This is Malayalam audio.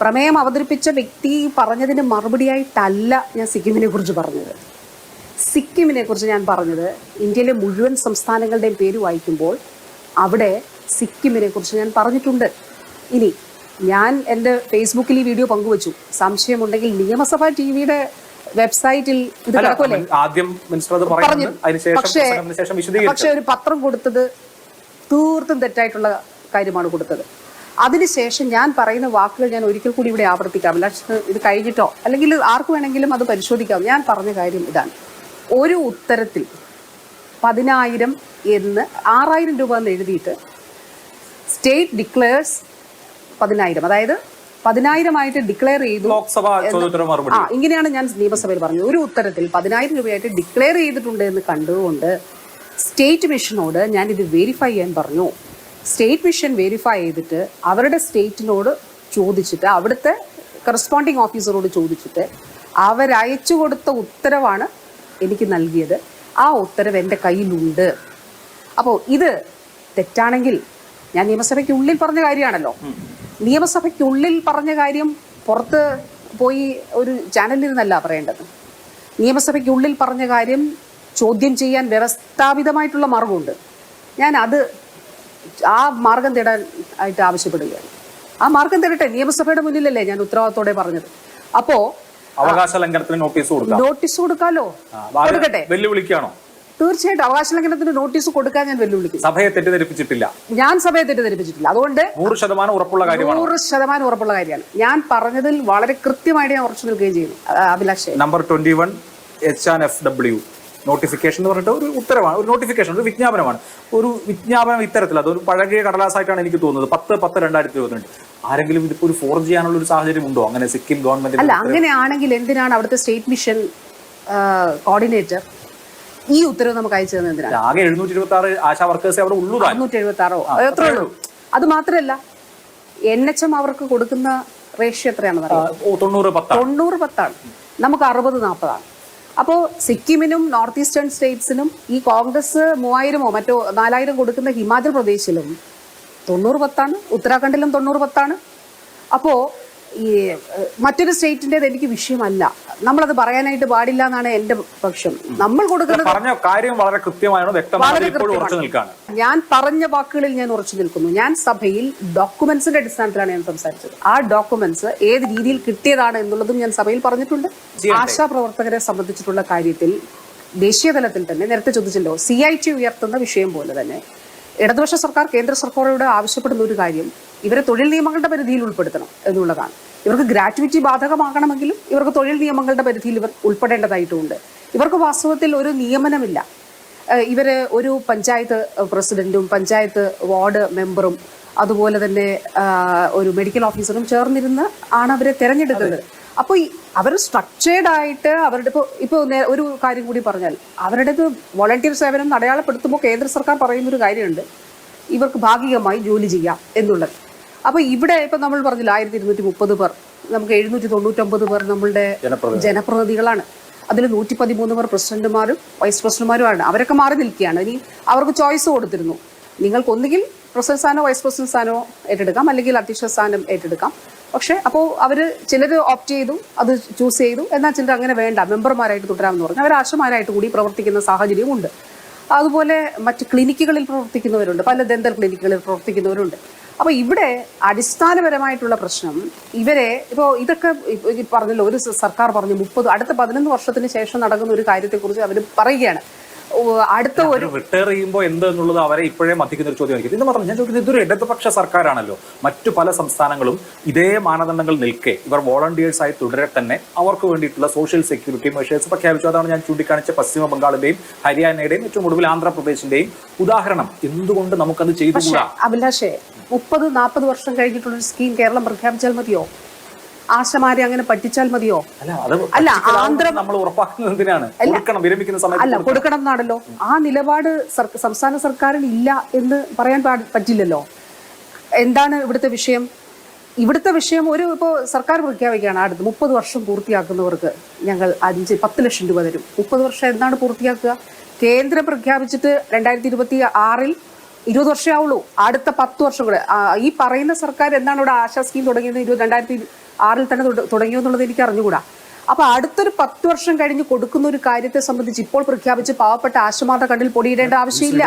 പ്രമേയം അവതരിപ്പിച്ച വ്യക്തി പറഞ്ഞതിന് മറുപടിയായിട്ടല്ല ഞാൻ സിക്കിമിനെ കുറിച്ച് പറഞ്ഞത്. സിക്കിമിനെ കുറിച്ച് ഞാൻ പറഞ്ഞത് ഇന്ത്യയിലെ മുഴുവൻ സംസ്ഥാനങ്ങളുടെയും പേര് വായിക്കുമ്പോൾ അവിടെ സിക്കിമിനെ കുറിച്ച് ഞാൻ പറഞ്ഞിട്ടുണ്ട്. ഇനി ഞാൻ എന്റെ ഫേസ്ബുക്കിൽ ഈ വീഡിയോ പങ്കുവച്ചു. സംശയമുണ്ടെങ്കിൽ നിയമസഭാ ടി വിയുടെ വെബ്സൈറ്റിൽ ഇത് കിടക്കുമല്ലേ? ആദ്യം പറഞ്ഞു പക്ഷേ പക്ഷേ ഒരു പത്രം കൊടുത്തത് തീർത്തും തെറ്റായിട്ടുള്ള കാര്യമാണ് കൊടുത്തത്. അതിനുശേഷം ഞാൻ പറയുന്ന വാക്കുകൾ ഞാൻ ഒരിക്കൽ കൂടി ഇവിടെ ആവർത്തിക്കാം. ലക്ഷ ഇത് കഴിഞ്ഞിട്ടോ? അല്ലെങ്കിൽ ആർക്ക് വേണമെങ്കിലും അത് പരിശോധിക്കാം. ഞാൻ പറഞ്ഞ കാര്യം ഇതാണ്. ഒരു ഉത്തരത്തിൽ പതിനായിരം എന്ന് ആറായിരം രൂപ എന്ന് എഴുതിയിട്ട് സ്റ്റേറ്റ് ഡിക്ലെയർസ് പതിനായിരം. അതായത് പതിനായിരമായിട്ട് ഡിക്ലെയർ ചെയ്തു ആ ഇങ്ങനെയാണ് ഞാൻ നിയമസഭയിൽ പറഞ്ഞത്. ഒരു ഉത്തരത്തിൽ പതിനായിരം രൂപയായിട്ട് ഡിക്ലെയർ ചെയ്തിട്ടുണ്ട് എന്ന് കണ്ടുകൊണ്ട് സ്റ്റേറ്റ് മിഷനോട് ഞാൻ ഇത് വെരിഫൈ ചെയ്യാൻ പറഞ്ഞു. സ്റ്റേറ്റ് മിഷൻ വെരിഫൈ ചെയ്തിട്ട് അവരുടെ സ്റ്റേറ്റിനോട് ചോദിച്ചിട്ട് അവിടുത്തെ കറസ്പോണ്ടിങ് ഓഫീസറോട് ചോദിച്ചിട്ട് അവരയച്ചു കൊടുത്ത ഉത്തരവാണ് എനിക്ക് നൽകിയത്. ആ ഉത്തരവ് എന്റെ കയ്യിലുണ്ട്. അപ്പോൾ ഇത് തെറ്റാണെങ്കിൽ ഞാൻ നിയമസഭയ്ക്കുള്ളിൽ പറഞ്ഞ കാര്യമാണല്ലോ. നിയമസഭയ്ക്കുള്ളിൽ പറഞ്ഞ കാര്യം പുറത്ത് പോയി ഒരു ചാനലിരുന്നല്ല പറയേണ്ടത്. നിയമസഭയ്ക്കുള്ളിൽ പറഞ്ഞ കാര്യം ചോദ്യം ചെയ്യാൻ വ്യവസ്ഥാപിതമായിട്ടുള്ള മാർഗമുണ്ട്. ഞാൻ അത് ആ മാർഗം തേടാൻ ആയിട്ട് ആവശ്യപ്പെടുകയാണ്. ആ മാർഗം തേടട്ടെ. നിയമസഭയുടെ മുന്നിലല്ലേ ഞാൻ ഉത്തരവാദിത്തോടെ പറഞ്ഞത്. അപ്പോ അവകാശ ലംഘനത്തിന് നോട്ടീസ് കൊടുക്കാം. നോട്ടീസ് കൊടുക്കാലോ? കൊടുക്കട്ടെ. വെല്ലുവിളിക്കാണോ തീർച്ചയായിട്ടും അവകാശ ലംഘനത്തിന് നോട്ടീസ് കൊടുക്കാൻ ഞാൻ വെല്ലുവിളിക്കും. സഭയെ തെറ്റിദ്ധരിപ്പിച്ചിട്ടില്ല. ഞാൻ സഭയെ തെറ്റിദ്ധരിപ്പിച്ചിട്ടില്ല. അതുകൊണ്ട് നൂറ് ശതമാനം ഉറപ്പുള്ള കാര്യമാണ്? നൂറ് ശതമാനം ഉറപ്പുള്ള കാര്യമാണ്. ഞാൻ പറഞ്ഞതിൽ വളരെ കൃത്യമായിട്ട് ഞാൻ ഉറച്ചു നിൽക്കുകയും ചെയ്യുന്നു Abhilash അഭിലാഷേ. Number twenty one H and F W notification എന്ന് പറഞ്ഞിട്ട് ഒരു ഉത്തരവാണ് ഒരു നോട്ടിഫിക്കേഷൻ ഒരു വിജ്ഞാപനമാണ്. ഒരു വിജ്ഞാപനം ഇത്തരത്തിൽ അതൊരു പഴകിയ കടലാസായിട്ടാണ് എനിക്ക് തോന്നുന്നത്. പത്ത് പത്ത് രണ്ടായിരത്തി ഇരുപത്തിരണ്ട്. ആരെങ്കിലും ഇതിപ്പോ ഒരു ഫോർ ചെയ്യാനുള്ള ഒരു സാഹചര്യം ഉണ്ടോ? അങ്ങനെ സിക്കിം അല്ല ഗവൺമെന്റ് അങ്ങനെയാണെങ്കിൽ എന്തിനാണ് അവിടുത്തെ സ്റ്റേറ്റ് മിഷൻ കോർഡിനേറ്റർ ഈ ഉത്തരവ് നമുക്ക് അയച്ചു തന്നെ ആകെ എഴുന്നൂറ്റി ഇരുപത്തി ആറ് ആശാ വർക്കേഴ്സ് അവിടെ ഉള്ളൂ താൻ. അറുന്നൂറ്റി എഴുപത്തി ആറോ എത്ര ഉള്ളൂ? അത് മാത്രമല്ല എൻ എച്ച് എം അവർക്ക് കൊടുക്കുന്ന റേഷ്യോ എത്രയാണെന്ന് തൊണ്ണൂറ് പത്താണ്. നമുക്ക് അറുപത് നാൽപ്പതാണ് അപ്പോൾ സിക്കിമിനും നോർത്ത് ഈസ്റ്റേൺ സ്റ്റേറ്റ്സിനും ഈ കോൺഗ്രസ് മൂവായിരമോ മറ്റോ നാലായിരം കൊടുക്കുന്ന ഹിമാചൽ പ്രദേശിലും തൊണ്ണൂറ് പത്താണ് ഉത്തരാഖണ്ഡിലും തൊണ്ണൂറ് പത്താണ്. അപ്പോൾ ഈ മറ്റൊരു സ്റ്റേറ്റിന്റെ എനിക്ക് വിഷയമല്ല. നമ്മളത് പറയാനായിട്ട് പാടില്ല എന്നാണ് എന്റെ പക്ഷം നമ്മൾ കൊടുക്കുന്നത് പറഞ്ഞ കാര്യം വളരെ കൃത്യമാണ്. ഞാൻ പറഞ്ഞ വാക്കുകളിൽ ഞാൻ ഉറച്ചു നിൽക്കുന്നു. ഞാൻ സഭയിൽ ഡോക്യുമെന്റ്സിന്റെ അടിസ്ഥാനത്തിലാണ് ഞാൻ സംസാരിച്ചത്. ആ ഡോക്യുമെന്റ്സ് ഏത് രീതിയിൽ കിട്ടിയതാണ് എന്നുള്ളതും ഞാൻ സഭയിൽ പറഞ്ഞിട്ടുണ്ട്. ആശാ പ്രവർത്തകരെ സംബന്ധിച്ചിട്ടുള്ള കാര്യത്തിൽ ദേശീയ തലത്തിൽ തന്നെ നേരത്തെ ചോദിച്ചല്ലോ സി ഐ ടി ഉയർത്തുന്ന വിഷയം പോലെ തന്നെ ഇടതുപക്ഷ സർക്കാർ കേന്ദ്ര സർക്കാരോട് ആവശ്യപ്പെടുന്ന ഒരു കാര്യം ഇവരെ തൊഴിൽ നിയമങ്ങളുടെ പരിധിയിൽ ഉൾപ്പെടുത്തണം എന്നുള്ളതാണ്. ഇവർക്ക് ഗ്രാറ്റുവിറ്റി ബാധകമാകണമെങ്കിലും ഇവർക്ക് തൊഴിൽ നിയമങ്ങളുടെ പരിധിയിൽ ഇവർ ഉൾപ്പെടേണ്ടതായിട്ടുമുണ്ട് ഇവർക്ക് വാസ്തവത്തിൽ ഒരു നിയമനമില്ല. ഇവർ ഒരു പഞ്ചായത്ത് പ്രസിഡന്റും പഞ്ചായത്ത് വാർഡ് മെമ്പറും അതുപോലെ തന്നെ ഒരു മെഡിക്കൽ ഓഫീസറും ചേർന്നിരുന്ന് ആണ് അവരെ തിരഞ്ഞെടുക്കുന്നത്. അപ്പോൾ അവർ സ്ട്രക്ചേർഡ് ആയിട്ട് അവരുടെ ഇപ്പോൾ ഇപ്പോൾ ഒരു കാര്യം കൂടി പറഞ്ഞാൽ അവരുടെ വോളണ്ടിയർ സേവനം അടയാളപ്പെടുത്തുമ്പോൾ കേന്ദ്ര സർക്കാർ പറയുന്നൊരു കാര്യമുണ്ട്. ഇവർക്ക് ഭാഗികമായി ജോലി ചെയ്യാം എന്നുള്ളത്. അപ്പോൾ ഇവിടെ ഇപ്പം നമ്മൾ പറഞ്ഞില്ല ആയിരത്തി ഇരുന്നൂറ്റി മുപ്പത് പേർ നമുക്ക് എഴുന്നൂറ്റി തൊണ്ണൂറ്റൊമ്പത് പേർ നമ്മളുടെ ജനപ്രതിനിധികളാണ്. അതിൽ നൂറ്റി പതിമൂന്ന് പേർ പ്രസിഡന്റുമാരും വൈസ് പ്രസിഡന്റുമാരുമാണ്. അവരൊക്കെ മാറി നിൽക്കുകയാണ്. ഇനി അവർക്ക് ചോയ്സ് കൊടുത്തിരുന്നു. നിങ്ങൾക്ക് ഒന്നുകിൽ പ്രസിഡന്റ് സ്ഥാനോ വൈസ് പ്രസിഡന്റ് സ്ഥാനോ ഏറ്റെടുക്കാം അല്ലെങ്കിൽ അധ്യക്ഷ സ്ഥാനം ഏറ്റെടുക്കാം. പക്ഷെ അപ്പോൾ അവർ ചിലർ ഓപ്റ്റ് ചെയ്തു അത് ചൂസ് ചെയ്തു. എന്നാൽ ചിലർ അങ്ങനെ വേണ്ട മെമ്പർമാരായിട്ട് തുടരാമെന്ന് പറഞ്ഞു. അവർ ആശമാരായിട്ട് കൂടി പ്രവർത്തിക്കുന്ന സാഹചര്യമുണ്ട് അതുപോലെ മറ്റ് ക്ലിനിക്കുകളിൽ പ്രവർത്തിക്കുന്നവരുണ്ട്. പല ദന്തൽ ക്ലിനിക്കുകളിൽ പ്രവർത്തിക്കുന്നവരുണ്ട്. അപ്പോൾ ഇവിടെ അടിസ്ഥാനപരമായിട്ടുള്ള പ്രശ്നം ഇവരെ ഇപ്പോ ഇതൊക്കെ പറഞ്ഞല്ലോ ഒരു സർക്കാർ പറഞ്ഞു മുപ്പത് അടുത്ത പതിനൊന്ന് വർഷത്തിന് ശേഷം നടക്കുന്ന ഒരു കാര്യത്തെക്കുറിച്ച് അവർ പറയുകയാണ്. അടുത്ത ഒരു റിട്ടയർ ചെയ്യുമ്പോൾ എന്ത് എന്നുള്ളത് അവരെ ഇപ്പോഴേ മതിക്കുന്ന ഒരു ചോദ്യമായിരിക്കും. ഇത് മാത്രം ഞാൻ ചോദിക്കുന്നത് ഇതൊരു ഇടതുപക്ഷ സർക്കാരാണല്ലോ. മറ്റു പല സംസ്ഥാനങ്ങളും ഇതേ മാനദണ്ഡങ്ങൾ നിൽക്കെ ഇവർ വോളണ്ടിയേഴ്സ് ആയി തുടരെ തന്നെ അവർക്ക് വേണ്ടിയിട്ടുള്ള സോഷ്യൽ സെക്യൂരിറ്റി മെഷേഴ്സ് പ്രഖ്യാപിച്ചു. അതാണ് ഞാൻ ചൂണ്ടിക്കാണിച്ച പശ്ചിമ ബംഗാളിന്റെയും ഹരിയാനയുടെയും ഏറ്റവും ഒടുവിൽ ആന്ധ്രാപ്രദേശിന്റെയും ഉദാഹരണം. എന്തുകൊണ്ട് നമുക്കത് ചെയ്തുകൂടാ? അഭിലാഷേ മുപ്പത് നാൽപ്പത് വർഷം കഴിഞ്ഞിട്ടുള്ള ഒരു സ്കീം കേരളം പ്രഖ്യാപിച്ചാൽ മതിയോ? ആശമാരെ അങ്ങനെ പറ്റിച്ചാൽ മതിയോ? അല്ല ആന്ധ്ര- നമ്മൾ ഉറപ്പാക്കുന്നത് എന്തിനാണ്? കൊടുക്കണം വിരമിക്കുന്ന സമയത്ത് അല്ല കൊടുക്കണം. എന്നാണല്ലോ. ആ നിലപാട് സംസ്ഥാന സർക്കാരിന് ഇല്ല എന്ന് പറയാൻ പറ്റില്ലല്ലോ. എന്താണ് ഇവിടുത്തെ വിഷയം? ഇവിടുത്തെ വിഷയം ഒരു ഇപ്പോൾ സർക്കാർ പ്രഖ്യാപിക്കുകയാണ് അടുത്ത്. മുപ്പത് വർഷം പൂർത്തിയാക്കുന്നവർക്ക് ഞങ്ങൾ അഞ്ച് പത്ത് ലക്ഷം രൂപ തരും. മുപ്പത് വർഷം എന്താണ് പൂർത്തിയാക്കുക? കേന്ദ്രം പ്രഖ്യാപിച്ചിട്ട് രണ്ടായിരത്തി ഇരുപത്തി ആറിൽ ഇരുപത് വർഷമേ ആവുള്ളൂ. അടുത്ത പത്ത് വർഷം കൂടെ. ഈ പറയുന്ന സർക്കാർ എന്താണ് ഇവിടെ ആശാ സ്കീം തുടങ്ങിയത് ഇരുപത് രണ്ടായിരത്തി ആറിൽ തന്നെ തുട- തുടങ്ങിയോ എന്നുള്ളത് എനിക്ക് അറിഞ്ഞുകൂടാ. അപ്പൊ അടുത്തൊരു പത്ത് വർഷം കഴിഞ്ഞ് കൊടുക്കുന്ന ഒരു കാര്യത്തെ സംബന്ധിച്ച് ഇപ്പോൾ പ്രഖ്യാപിച്ച് പാവപ്പെട്ട ആശുമാരുടെ കണ്ണിൽ പൊടിയിടേണ്ട ആവശ്യമില്ല.